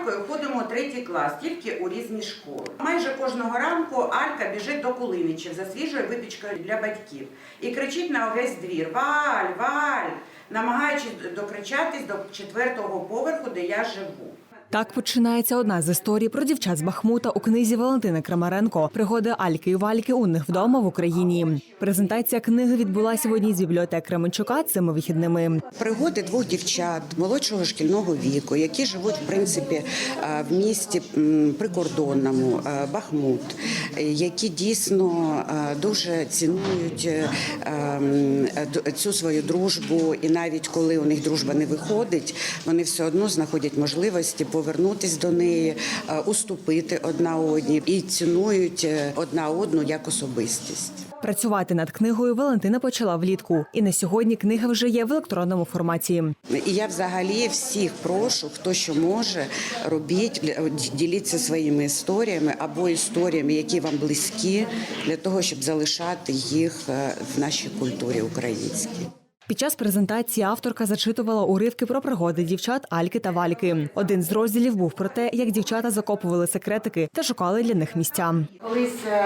Алькою ходимо третій клас, тільки у різні школи. Майже кожного ранку Алька біжить до Кулиничів за свіжою випічкою для батьків і кричить на увесь двір: Валь, Валь! намагаючись докричатись до четвертого поверху, де я живу. Так починається одна з історій про дівчат з Бахмута у книзі Валентини Крамаренко Пригоди Альки і Вальки у них вдома в Україні. Презентація книги відбулася в одній з бібліотек Кременчука цими вихідними. Пригоди двох дівчат молодшого шкільного віку, які живуть в принципі е, в місті прикордонному е, Бахмут, які дійсно е, дуже цінують е, м, д- цю свою дружбу, і навіть коли у них дружба не виходить, вони все одно знаходять можливості повернутися до неї, е, уступити одна одній і цінують одна одну як особистість. Працювати над книгою Валентина почала влітку, і на сьогодні книга вже є в електронному форматі. І я взагалі всіх прошу, хто що може, робіть, діліться своїми історіями або історіями, які вам близькі, для того, щоб залишати їх е, в нашій культурі українській. Під час презентації авторка зачитувала уривки про пригоди дівчат Альки та Вальки. Один з розділів був про те, як дівчата закопували секретики та шукали для них місця. Колись е,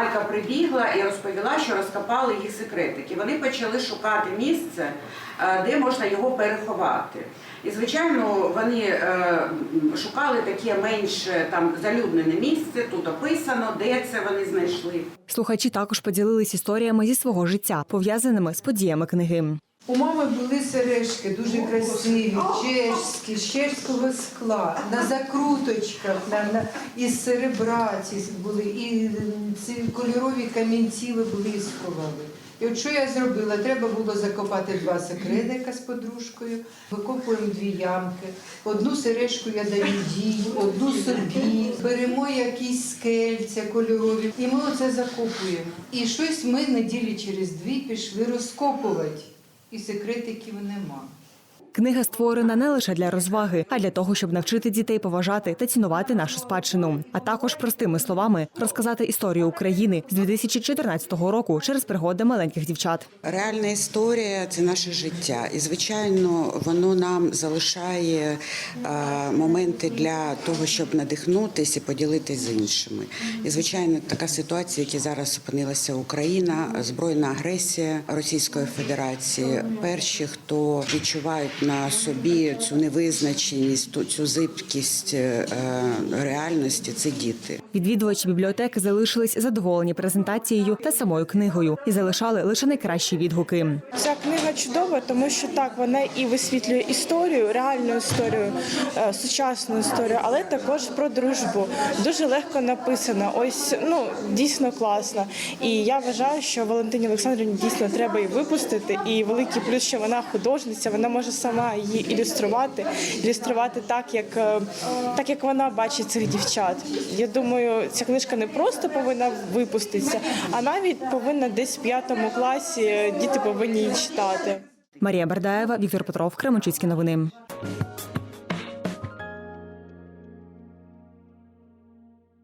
Алька прибігла і розповіла, що розкопали їх секретики. Вони почали шукати місце, е, де можна його переховати. І, звичайно, вони е, шукали таке менш там залюднене місце. Тут описано, де це вони знайшли. Слухачі також поділились історіями зі свого життя, пов'язаними з подіями книги. У мами були сережки дуже красиві, чешські, з чешського скла, на закруточках, на, на, із серебра ці були, і ці кольорові камінці виблискували. І от що я зробила? Треба було закопати два секретика з подружкою, викопуємо дві ямки. Одну сережку я даю дій, одну собі. Беремо якісь скельця кольорові, і ми оце закопуємо. І щось ми неділі через дві пішли розкопувати і секретиків нема. Книга створена не лише для розваги, а для того, щоб навчити дітей поважати та цінувати нашу спадщину, а також простими словами розказати історію України з 2014 року через пригоди маленьких дівчат. Реальна історія це наше життя, і звичайно, воно нам залишає е, моменти для того, щоб надихнутися і поділитися з іншими. І звичайно, така ситуація, в зараз опинилася Україна, збройна агресія Російської Федерації. Перші, хто відчувають на собі цю невизначеність, ту- цю зибкість е, реальності, це діти. Відвідувачі бібліотеки залишились задоволені презентацією та самою книгою і залишали лише найкращі відгуки. Ця книга чудова, тому що так вона і висвітлює історію, реальну історію, е, сучасну історію, але також про дружбу. Дуже легко написана. Ось ну дійсно класно. І я вважаю, що Валентині Олександрівні дійсно треба її випустити. І великий плюс, що вона художниця, вона може сама її ілюструвати, ілюструвати так, як е, так як вона бачить цих дівчат. Я думаю, ця книжка не просто повинна випуститися, а навіть повинна десь в п'ятому класі е, діти повинні її читати. Марія Бердаєва, Віктор Петров, Кременчуцькі новини.